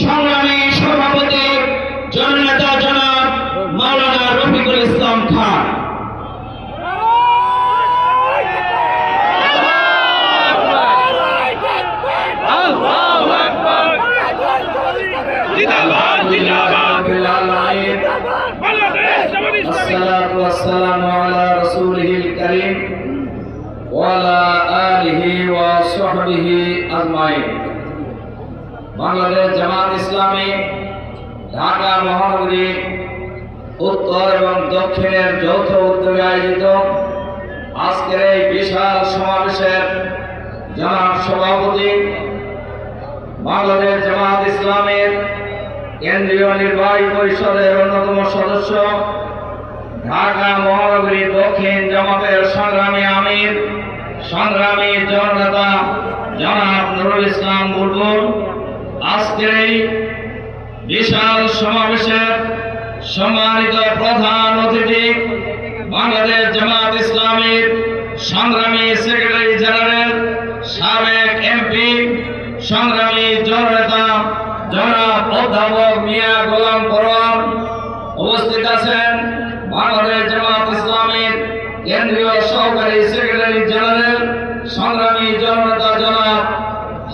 সংগ্রামী সভাপতি জননেতা জনাব মাওলানা রফিকুল ইসলাম খান জিন্দাবাদ জিন্দাবাদ العالمين বাংলাদেশ জামাত ইসলামী الصلاة والسلام على رسوله الكريم وعلى آله وصحبه أجمعين বাংলাদেশ জামাত ইসলামী, ঢাকা মহানগরী, উত্তর এবং দক্ষিণের যৌথ উদ্যোগে আয়োজিত আজকের এই বিশাল সমাবেশের জনাব সভাপতি বাংলাদেশ জামাত ইসলামের কেন্দ্রীয় নির্বাহী পরিষদের অন্যতম সদস্য, ঢাকা মহানগরী দক্ষিণ জামাতের সংগ্রামী আমির, সংগ্রামী জননেতা জনাব নুরুল ইসলাম বুলবুল আজকের এই বিশাল সমাবেশের সম্মানিত প্রধান অতিথি বাংলাদেশ জামাত ইসলামীর সংগ্রামী সেক্রেটারি জেনারেল, সাবেক এমপি, সংগ্রামী জননেতা, জনাব অধ্যাপক মিয়া গোলাম পরোয়ার উপস্থিত আছেন বাংলাদেশ জামাত ইসলামীর কেন্দ্রীয় সহকারী সেক্রেটারি জেনারেল, সংগ্রামী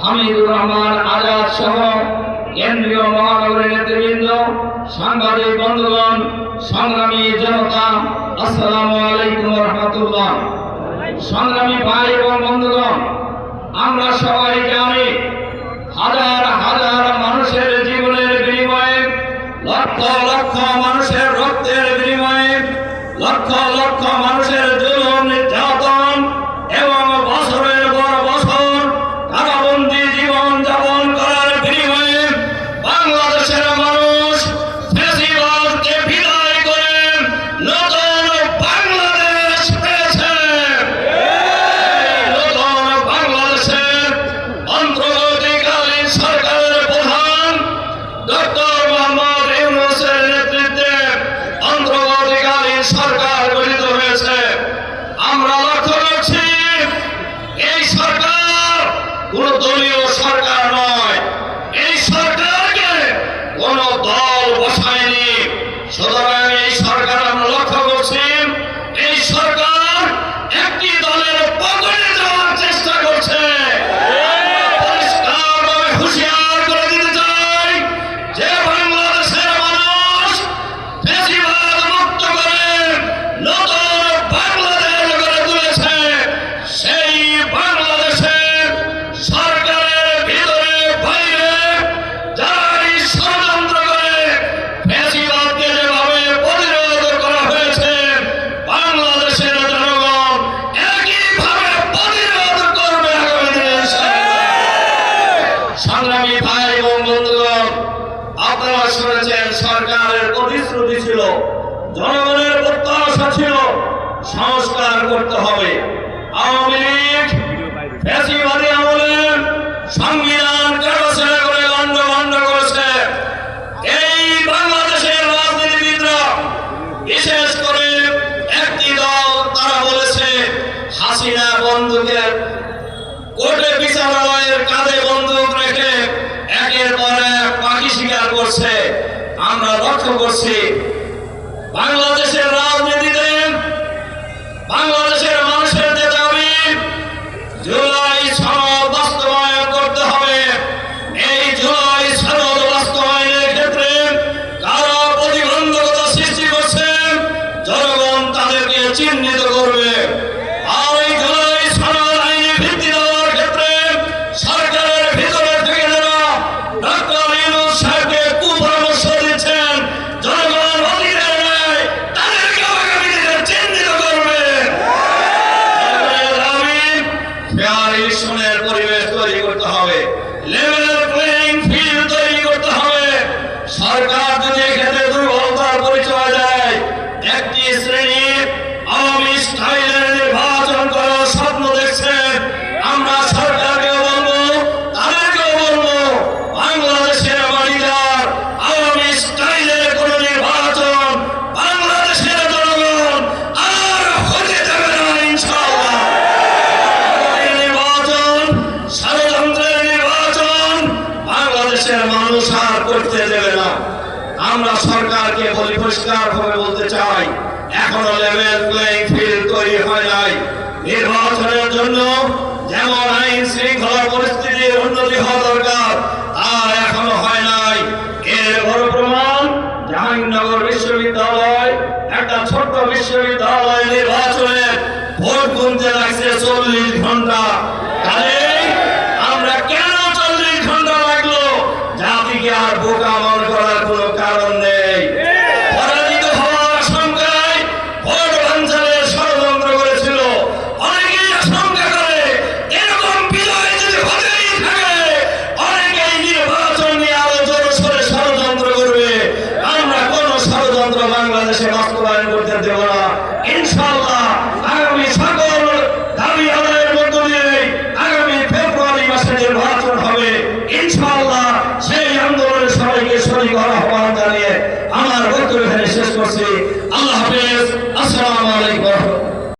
হামিদুর রহমান আজাদ সহ কেন্দ্রীয় মহানগরী নেতৃবৃন্দ, সাংবাদিক বন্ধুগণ, সংগ্রামী জনতা, আসসালামু আলাইকুম রহমতুল্লাহ। সংগ্রামী ভাই এবং বন্ধুগণ, আমরা সবাই জানি হাজার হাজার মানুষের জীবনের বিনিময়ে লক্ষ লক্ষ মানুষের শুনেছেন সরকারের প্রতিশ্রুতি ছিল, জনগণের প্রত্যাশা ছিল, সংস্কার করতে হবে। আওয়ামী লীগ ফ্যাসিবাদী আমলে সংবিধান করে এই বাংলাদেশের বিশেষ করে তারা বলেছে কোর্টে বিচারালয়ের কাঁধে বন্দুক করছে আমরা লক্ষ্য করছি বাংলাদেশের বাংলাদেশের মানুষ আর করতে দেবে না। আমরা সরকারকে বলি পরিষ্কার ভাবে বলতে চাই, এখনও লেভেল প্লেইং ফিল্ড তৈরি হয় নাই। নির্বাচনের জন্য যেমন আইন শৃঙ্খলা পরিস্থিতির উন্নতি হওয়া দরকার, আর এখনও হয় নাই। এর বড় প্রমাণ, জাহাঙ্গীরনগর বিশ্ববিদ্যালয়, একটা ছোট্ট বিশ্ববিদ্যালয় ফেব্রুয়ারি